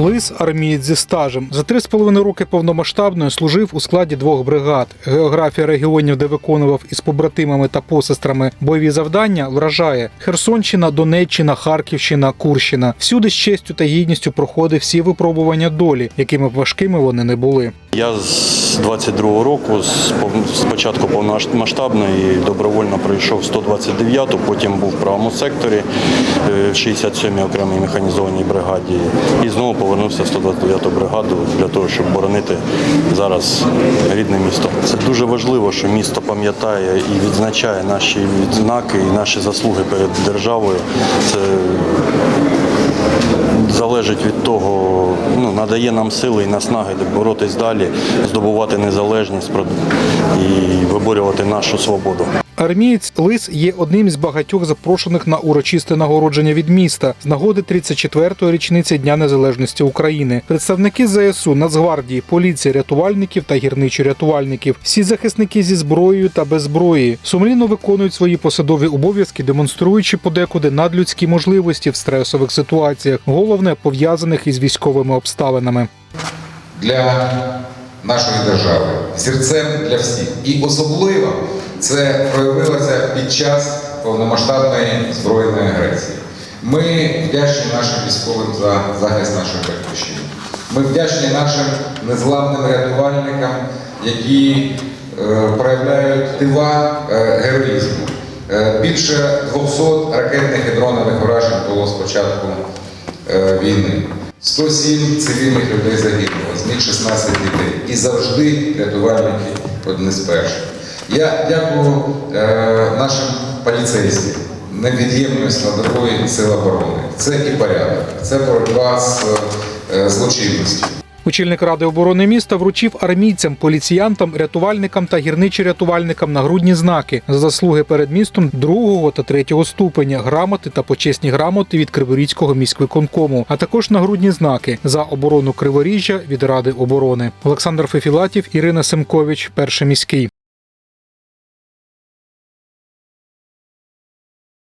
Лис армієць зі стажем. За три з половиною роки повномасштабної служив у складі двох бригад. Географія регіонів, де виконував із побратимами та посестрами бойові завдання, вражає Херсонщина, Донеччина, Харківщина, Курщина. Всюди з честю та гідністю проходив всі випробування долі, якими б важкими вони не були. Я з 22-го року, з початку повномасштабної, добровольно пройшов 129-ту, потім був в правому секторі е, в 67-й окремій механізованій бригаді і знову повернувся в 129-ту бригаду для того, щоб боронити зараз рідне місто. Це дуже важливо, що місто пам'ятає і відзначає наші відзнаки і наші заслуги перед державою. Це залежить від того, ну, надає нам сили і наснаги боротись далі, здобувати незалежність і виборювати нашу свободу. Армієць Лис є одним з багатьох запрошених на урочисте нагородження від міста з нагоди 34-ї річниці Дня Незалежності України. Представники ЗСУ, Нацгвардії, поліції, рятувальників та гірничо-рятувальників. Всі захисники зі зброєю та без зброї сумлінно виконують свої посадові обов'язки, демонструючи подекуди надлюдські можливості в стресових ситуаціях, головне пов'язаних із військовими обставинами. для нашої держави, зірцем для всіх. І особливо це проявилося під час повномасштабної збройної агресії. Ми вдячні нашим військовим за захист нашої батьківщини. Ми вдячні нашим незламним рятувальникам, які е, проявляють дива е, героїзму. Е, більше 200 ракетних і дронових уражень було з початку е, війни. 107 цивільних людей загинуло, з них 16 дітей. І завжди рятувальники одні з перших. Я дякую е, нашим поліцейським, невід'ємною складовою сил оборони. Це і порядок, це боротьба з е, злочинністю. Очільник ради оборони міста вручив армійцям, поліціянтам, рятувальникам та гірничо-рятувальникам нагрудні знаки за заслуги перед містом другого та третього ступеня, грамоти та почесні грамоти від Криворізького міськвиконкому, а також нагрудні знаки за оборону Криворіжжя від Ради оборони. Олександр Фефілатів, Ірина Семкович, перший міський.